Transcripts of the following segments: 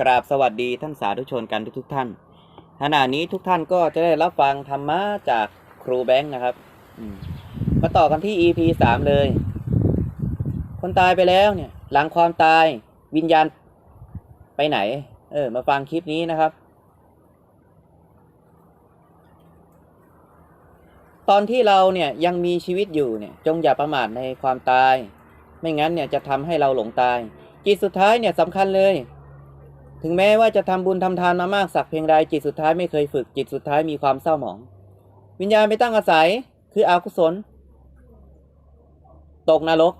กราบสวัสดีท่านสาธุชนกันทุกท่าน ขณะนี้ทุกท่านก็จะได้รับฟังธรรมะจากครูแบงค์นะครับมมาต่อกันที่ EP สามเลย คนตายไปแล้วเนี่ย หลังความตายวิญญาณไปไหน เออ มาฟังคลิปนี้นะครับ ตอนที่เราเนี่ยยังมีชีวิตอยู่เนี่ย จงอย่าประมาทในความตาย ไม่งั้นเนี่ยจะทำให้เราหลงตาย จิตสุดท้ายเนี่ยสำคัญเลย ถึงแม้ว่าจะทำบุญทำทานมามากสักเพียงใดจิตสุดท้ายไม่เคยฝึกจิตสุดท้ายมีความเศร้าหมอง วิญญาณไปตั้งอาศัยคืออกุศล ตกนรก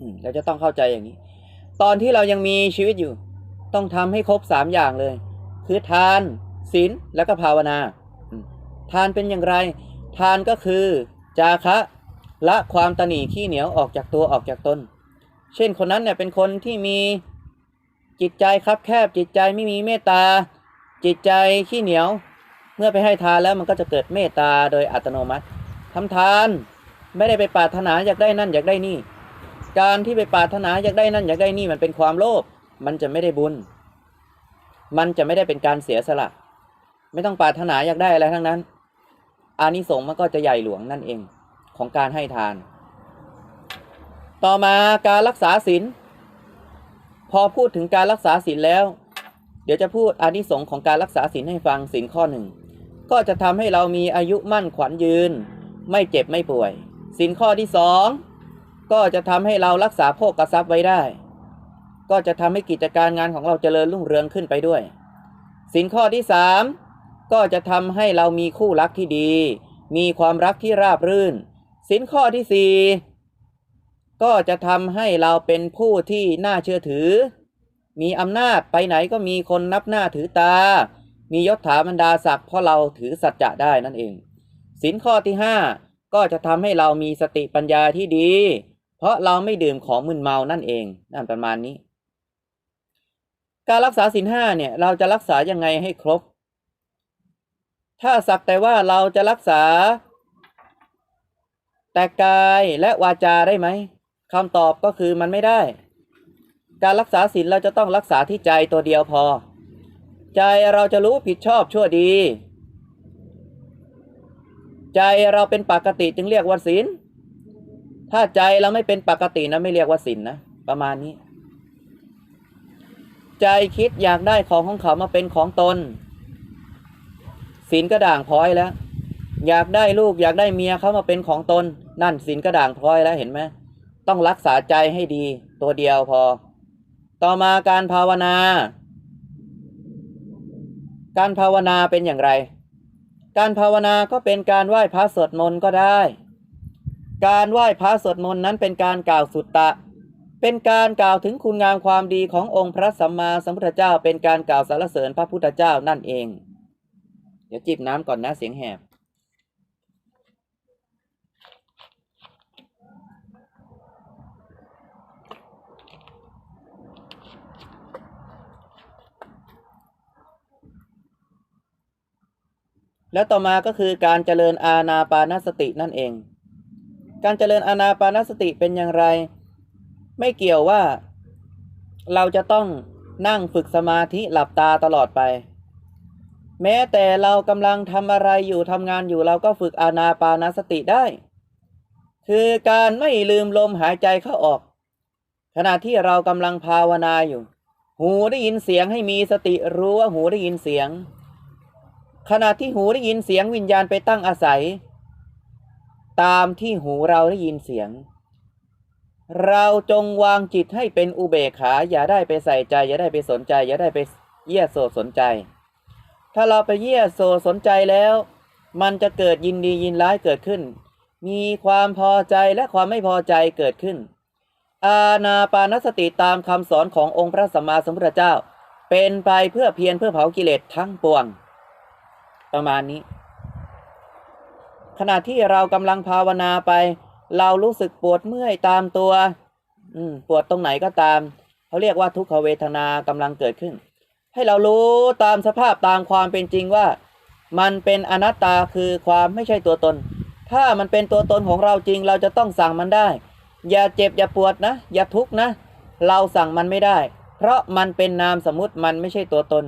อืมเราจะต้องเข้าใจอย่างนี้ ตอนที่เรายังมีชีวิตอยู่ ต้องทำให้ครบสามอย่างเลย คือทานศีลแล้วก็ภาวนา ทานเป็นอย่างไร ทานก็คือ จาคะละความตนีขี้เหนียวออกจากตัวออกจากตน เช่นคนนั้นเนี่ยเป็นคนที่มี จิตใจครับแคบจิตใจไม่มีเมตตา จิตใจขี้เหนียว เมื่อไปให้ทานแล้วมันก็จะเกิดเมตตาโดยอัตโนมัติทำทานไม่ได้ไปปรารถนาอยากได้นั่นอยากได้นี่ การที่ไปปรารถนาอยากได้นั่นอยากได้นี่มันเป็นความโลภมันจะไม่ได้บุญ มันจะไม่ได้เป็นการเสียสละ ไม่ต้องปรารถนาอยากได้อะไรทั้งนั้น อานิสงส์มันก็จะใหญ่หลวงนั่นเองของการให้ทาน ต่อมาการรักษาศีล พอพูดถึงการรักษาศีลแล้ว เดี๋ยวจะพูดอานิสงส์ของการรักษาศีลให้ฟังศีลข้อหนึ่งก็จะทำให้เรามีอายุมั่นขวัญยืน ไม่เจ็บไม่ป่วยศีลข้อที่สองก็จะทำให้เรารักษาโภคทรัพย์ไว้ได้ ก็จะทำให้กิจการงานของเราเจริญรุ่งเรืองขึ้นไปด้วยศีลข้อที่สามก็จะทำให้เรามีคู่รักที่ดี มีความรักที่ราบรื่นศีลข้อที่สี่ ก็จะทำให้เราเป็นผู้ที่น่าเชื่อถือ มีอำนาจไปไหนก็มีคนนับหน้าถือตา มียศถาบรรดาศักดิ์เพราะเราถือสัจจะได้นั่นเองศีลข้อที่ห้าก็จะทำให้เรามีสติปัญญาที่ดี เพราะเราไม่ดื่มของมึนเมานั่นเองนั่นประมาณนี้ การรักษาศีลห้าเนี่ยเราจะรักษายังไงให้ครบ ถ้าสักแต่ว่าเราจะรักษา แต่กายและวาจาได้ไหม คำตอบก็คือมันไม่ได้ การรักษาศีลเราจะต้องรักษาที่ใจตัวเดียวพอ ใจเราจะรู้ผิดชอบชั่วดี ใจเราเป็นปกติจึงเรียกว่าศีลถ้าใจเราไม่เป็นปกตินะไม่เรียกว่าศีลนะประมาณนี้ ใจคิดอยากได้ของของเขามาเป็นของตนศีลกระด่างพร้อยแล้ว อยากได้ลูกอยากได้เมียเขามาเป็นของตน นั่นศีลกระด่างพร้อยแล้วเห็นไหม ต้องรักษาใจให้ดี ตัวเดียวพอ ต่อมาการภาวนา การภาวนาเป็นอย่างไร การภาวนาก็เป็นการไหว้พระสวดมนต์ก็ได้ การไหว้พระสวดมนต์นั้นเป็นการกล่าวสุตตะ เป็นการกล่าวถึงคุณงามความดีขององค์พระสัมมาสัมพุทธเจ้า เป็นการกล่าวสรรเสริญพระพุทธเจ้านั่นเอง เดี๋ยวจิบน้ำก่อนนะเสียงแหบ แล้วต่อมาก็คือการเจริญอาณาปานสตินั่นเอง การเจริญอาณาปานสติเป็นอย่างไร ไม่เกี่ยวว่า เราจะต้องนั่งฝึกสมาธิหลับตาตลอดไป แม้แต่เรากำลังทำอะไรอยู่ทำงานอยู่เราก็ฝึกอาณาปานสติได้ คือการไม่ลืมลมหายใจเข้าออก ขณะที่เรากำลังภาวนาอยู่ หูได้ยินเสียงให้มีสติรู้ว่าหูได้ยินเสียง ขณะที่หูได้ยินเสียงวิญญาณไปตั้งอาศัย ตามที่หูเราได้ยินเสียง เราจงวางจิตให้เป็นอุเบกขา อย่าได้ไปใส่ใจ อย่าได้ไปสนใจ อย่าได้ไปเยี่ยโสสนใจ ถ้าเราไปเยี่ยโสสนใจแล้ว มันจะเกิดยินดียินร้ายเกิดขึ้น มีความพอใจและความไม่พอใจเกิดขึ้น อาณาปานสติตามคำสอนขององค์พระสัมมาสัมพุทธเจ้า เป็นไปเพื่อเพียรเพื่อเผากิเลสทั้งปวง ประมาณนี้ ขณะที่เรากำลังภาวนาไป เรารู้สึกปวดเมื่อยตามตัว อืมปวดตรงไหนก็ตามเขาเรียกว่าทุกขเวทนากำลังเกิดขึ้น ให้เรารู้ตามสภาพตามความเป็นจริงว่า มันเป็นอนัตตาคือความไม่ใช่ตัวตน ถ้ามันเป็นตัวตนของเราจริง เราจะต้องสั่งมันได้ อย่าเจ็บอย่าปวดนะ อย่าทุกข์นะ เราสั่งมันไม่ได้ เพราะมันเป็นนามสมมุติมันไม่ใช่ตัวตน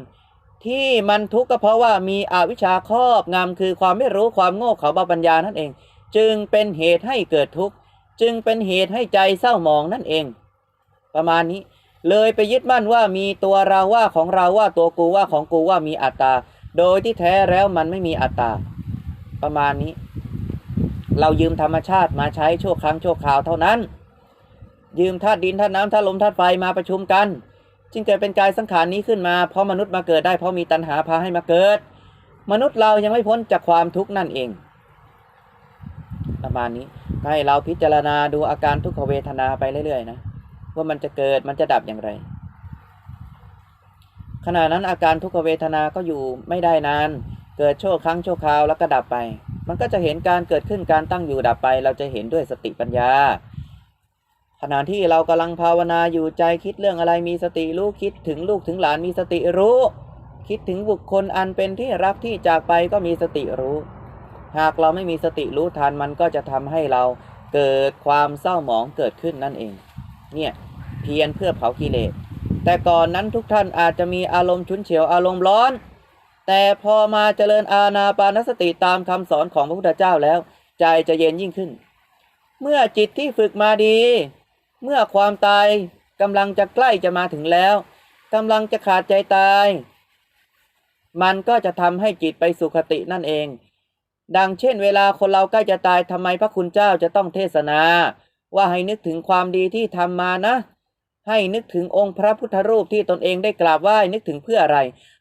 ที่มันทุกข์ก็เพราะว่ามีอวิชชาครอบงำคือความไม่รู้ความโง่เขาเบาปัญญานั่นเอง จึงเป็นเหตุให้เกิดทุกข์จึงเป็นเหตุให้ใจเศร้าหมองนั่นเอง ประมาณนี้ เลยไปยึดมั่นว่ามีตัวเราว่าของเราว่าตัวกูว่าของกูว่ามีอัตตา โดยที่แท้แล้วมันไม่มีอัตตา ประมาณนี้ เรายืมธรรมชาติมาใช้ชั่วครั้งชั่วคราวเท่านั้น ยืมธาตุดินธาตุน้ำธาตุลมธาตุไฟมาประชุมกัน จึงเกิดเป็นกายสังขารนี้ขึ้นมา เพราะมนุษย์มาเกิดได้เพราะมีตัณหาพาให้มาเกิด มนุษย์เรายังไม่พ้นจากความทุกข์นั่นเอง ประมาณนี้ให้เราพิจารณาดูอาการทุกขเวทนาไปเรื่อยๆนะว่ามันจะเกิดมันจะดับอย่างไร ขณะนั้นอาการทุกขเวทนาก็อยู่ไม่ได้นาน เกิดชั่วครั้งชั่วคราวแล้วก็ดับไป มันก็จะเห็นการเกิดขึ้นการตั้งอยู่ดับไป เราจะเห็นด้วยสติปัญญา ขณะที่เรากำลังภาวนาอยู่ใจคิดเรื่องอะไรมีสติรู้คิดถึงลูกถึงหลานมีสติรู้ คิดถึงบุคคลอันเป็นที่รักที่จากไปก็มีสติรู้ หากเราไม่มีสติรู้ทันมันก็จะทำให้เราเกิดความเศร้าหมองเกิดขึ้นนั่นเอง เนี่ยเพียรเพื่อเผากิเลสแต่ก่อนนั้นทุกท่านอาจจะมีอารมณ์ชุนเฉียวอารมณ์ร้อน แต่พอมาเจริญอาณาปานสติตามคำสอนของพระพุทธเจ้าแล้ว ใจจะเย็นยิ่งขึ้น เมื่อจิตที่ฝึกมาดี เมื่อความตายกำลังจะใกล้จะมาถึงแล้วกำลังจะขาดใจตาย มันก็จะทำให้จิตไปสุคตินั่นเอง ดังเช่น เวลาคนเราใกล้จะตายทำไมพระคุณเจ้าจะต้องเทศนา ว่าให้นึกถึงความดีที่ทำมานะ ให้นึกถึงองค์พระพุทธรูปที่ตนเองได้กราบไหว้นึกถึงเพื่ออะไร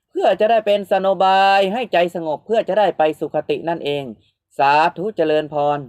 เพื่อจะได้เป็นสโนบายให้ใจสงบเพื่อจะได้ไปสุคตินั่นเอง สาธุเจริญพร